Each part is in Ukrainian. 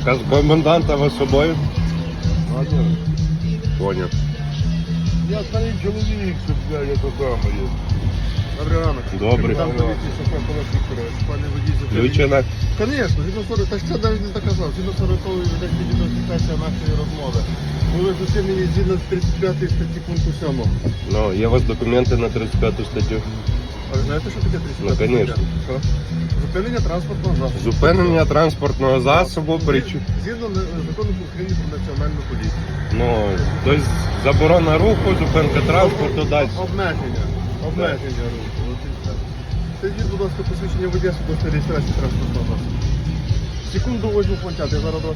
Наказ коменданта вас з собою? Поняв. Я старий чоловік, щоб я, я то саме є. Добрий ранок. Добрий. Там поліції Сафар Павло Вікторович, пане водій Включена. Звісно, згідно 40, так це навіть не так казав. Згідно 40 ведеться відеофіксація нашої розмови. Були зупинені згідно з 35 статті пункту 7. Ну, є у вас документи на 35 статтю. А ви знаєте, що таке 35 Ну? Що? Зупинення транспортного засобу. Зупинення транспортного засобу причу. Згідно е, закону України про національну поліцію. Ну, тобто заборона руху, зупинка транспорту, далі. Обмеження. Обмеження руху. От і все. Скажіть, будь ласка, посвідчення водія свідоцтва реєстрації транспортного засобу. Секунду возьму планчат, я зараз до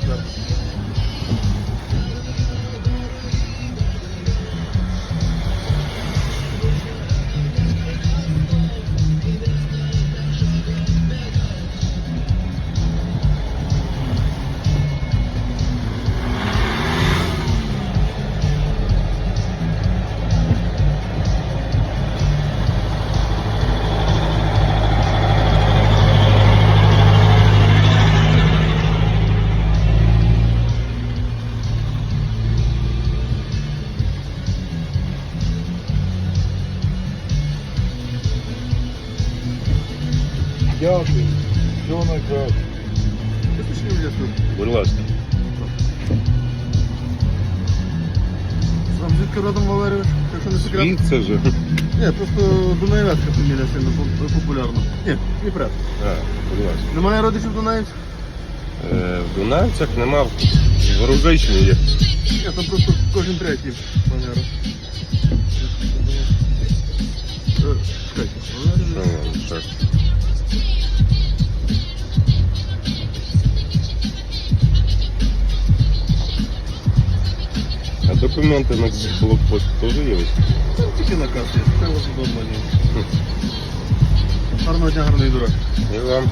Дякую. Всього найкраще. Будь ласка. Вам звідки родом Валерійович? Якщо не секрет. Звідси же. Ні, просто Дунаєвецька фамілія сильно пop- популярна. Ні, Дніпрет. А, будь ласка. Немає родичів Дунаєвців? Е, в Дунайцях нема, в Рузичні є. Ні, там просто кожен третій манера. Е, Чекайте, Валерійович. ще? А документи на блокпост теж є? Там тільки на карті, це вас удобно. Гарного дня, гарний дурак. І вам.